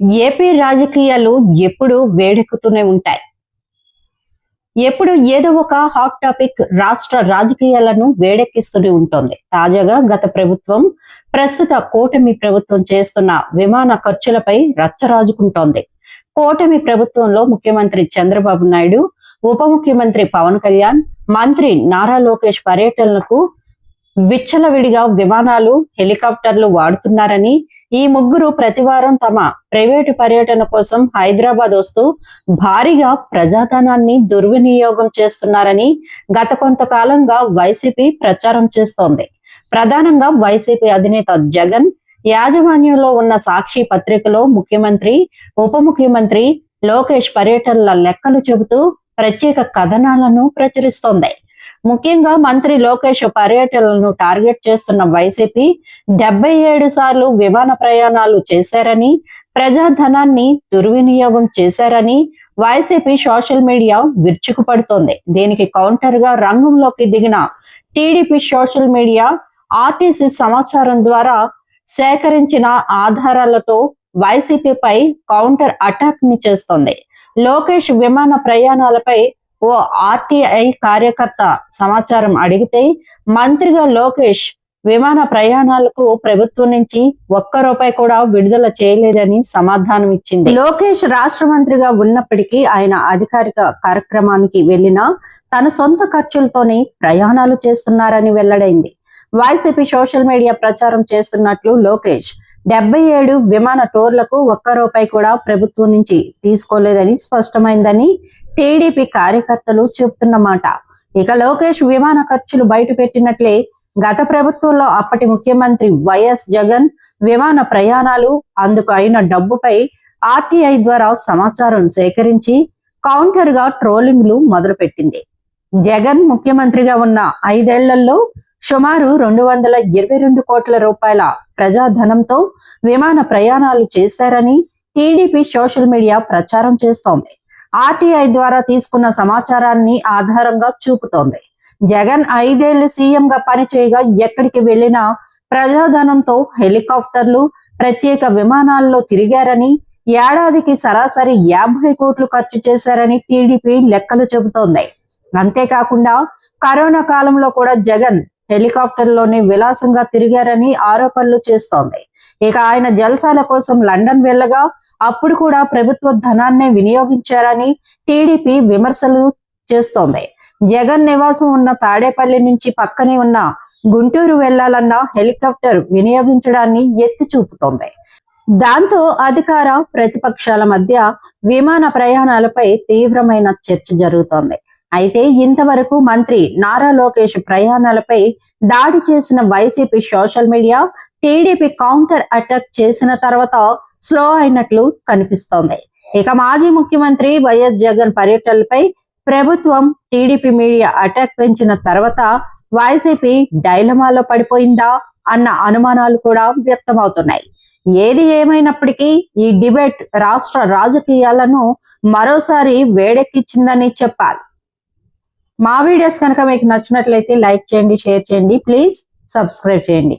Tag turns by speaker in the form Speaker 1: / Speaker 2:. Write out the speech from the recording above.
Speaker 1: AP రాజకీయాలు ఎప్పుడు వేడెక్కుతూనే ఉంటాయి. ఎప్పుడు ఏదో ఒక హాట్ టాపిక్ రాష్ట్ర రాజకీయాలను వేడెక్కిస్తూనే ఉంటుంది. తాజాగా గత ప్రభుత్వం ప్రస్తుత కూటమి ప్రభుత్వం చేస్తున్న విమాన ఖర్చులపై రచ్చరాజుకుంటోంది. కూటమి ప్రభుత్వంలో ముఖ్యమంత్రి చంద్రబాబు నాయుడు ఉప ముఖ్యమంత్రి పవన్ కళ్యాణ్ మంత్రి నారా లోకేష్ పర్యటనలకు విచ్చలవిడిగా విమానాలు హెలికాప్టర్లు వాడుతున్నారని ఈ ముగ్గురు ప్రతివారం తమ ప్రైవేటు పర్యటన కోసం హైదరాబాద్ వస్తూ భారీగా ప్రజాధనాన్ని దుర్వినియోగం చేస్తున్నారని గత కొంతకాలంగా వైసీపీ ప్రచారం చేస్తోంది. ప్రధానంగా వైసీపీ అధినేత జగన్ యాజమాన్యంలో ఉన్న సాక్షి పత్రికలో ముఖ్యమంత్రి ఉప ముఖ్యమంత్రి లోకేష్ పర్యటనల లెక్కలు చెబుతూ ప్రత్యేక కథనాలను ప్రచురిస్తోంది. ముఖ్యంగా మంత్రి లోకేష్ పర్యటనలను టార్గెట్ చేస్తున్న వైసీపీ డెబ్బై ఏడు సార్లు విమాన ప్రయాణాలు చేశారని ప్రజాధనాన్ని దుర్వినియోగం చేశారని వైసీపీ సోషల్ మీడియా విరుచుకుపడుతోంది. దీనికి కౌంటర్గా రంగంలోకి దిగిన టీడీపీ సోషల్ మీడియా ఆర్టీసీ సమాచారం ద్వారా సేకరించిన ఆధారాలతో వైసీపీపై కౌంటర్ అటాక్ని చేస్తోంది. లోకేష్ విమాన ప్రయాణాలపై ఓ ఆర్టీఐ కార్యకర్త సమాచారం అడిగితే మంత్రిగా లోకేష్ విమాన ప్రయాణాలకు ప్రభుత్వం నుంచి ఒక్క రూపాయి కూడా విడుదల చేయలేదని సమాధానం ఇచ్చింది. లోకేష్ రాష్ట్ర మంత్రిగా ఉన్నప్పటికీ ఆయన అధికారిక కార్యక్రమానికి వెళ్ళిన తన సొంత ఖర్చులతోనే ప్రయాణాలు చేస్తున్నారని వెల్లడైంది. వైసీపీ సోషల్ మీడియా ప్రచారం చేస్తున్నట్లు లోకేష్ డెబ్బై ఏడు విమాన టూర్లకు ఒక్క రూపాయి కూడా ప్రభుత్వం నుంచి తీసుకోలేదని స్పష్టమైందని టీడీపీ కార్యకర్తలు చెబుతున్నమాట ఇక లోకేష్ విమాన ఖర్చులు బయట పెట్టినట్లే గత ప్రభుత్వంలో అప్పటి ముఖ్యమంత్రి వైఎస్ జగన్ విమాన ప్రయాణాలు అందుకు అయిన డబ్బుపై ఆర్టీఐ ద్వారా సమాచారం సేకరించి కౌంటర్గా ట్రోలింగ్లు మొదలుపెట్టింది. జగన్ ముఖ్యమంత్రిగా ఉన్న ఐదేళ్ళలో సుమారు రెండు వందల ఇరవై రెండు కోట్ల రూపాయల ప్రజాధనంతో విమాన ప్రయాణాలు చేశారని టీడీపీ సోషల్ మీడియా ప్రచారం చేస్తోంది. ఆర్టీఐ ద్వారా తీసుకున్న సమాచారాన్ని ఆధారంగా చూపుతోంది. జగన్ ఐదేళ్ళు సీఎంగా పనిచేయగా ఎక్కడికి వెళ్ళినా ప్రజాధనంతో హెలికాప్టర్లు ప్రత్యేక విమానాల్లో తిరిగారని ఏడాదికి సరాసరి యాభై కోట్లు ఖర్చు చేశారని టీడీపీ లెక్కలు చెబుతోంది. అంతేకాకుండా కరోనా కాలంలో కూడా జగన్ హెలికాప్టర్లోనే విలాసంగా తిరిగారని ఆరోపణలు చేస్తోంది. ఇక ఆయన జల్సాల కోసం లండన్ వెళ్ళగా అప్పుడు కూడా ప్రభుత్వ ధనాన్నే వినియోగించారని టీడీపీ విమర్శలు చేస్తోంది. జగన్ నివాసం ఉన్న తాడేపల్లి నుంచి పక్కనే ఉన్న గుంటూరు వెళ్ళాలన్న హెలికాప్టర్ వినియోగించడాన్ని ఎత్తి చూపుతోంది. దాంతో అధికార ప్రతిపక్షాల మధ్య విమాన ప్రయాణాలపై తీవ్రమైన చర్చ జరుగుతోంది. అయితే ఇంతవరకు మంత్రి నారా లోకేష్ ప్రయాణాలపై దాడి చేసిన YCP social media TDP counter attack చేసిన తర్వాత స్లో అయినట్లు కనిపిస్తోంది. ఇక మాజీ ముఖ్యమంత్రి వైఎస్ జగన్ పర్యటనలపై ప్రభుత్వం టీడీపీ మీడియా అటాక్ పెంచిన తర్వాత వైసీపీ డైలమాలో పడిపోయిందా అన్న అనుమానాలు కూడా వ్యక్తమవుతున్నాయి. ఏది ఏమైనప్పటికీ ఈ డిబేట్ రాష్ట్ర రాజకీయాలను మరోసారి వేడెక్కించిందని చెప్పాలి. మా వీడియోస్ కనుక మీకు నచ్చినట్లయితే లైక్ చేయండి షేర్ చేయండి. ప్లీజ్ సబ్స్క్రైబ్ చేయండి.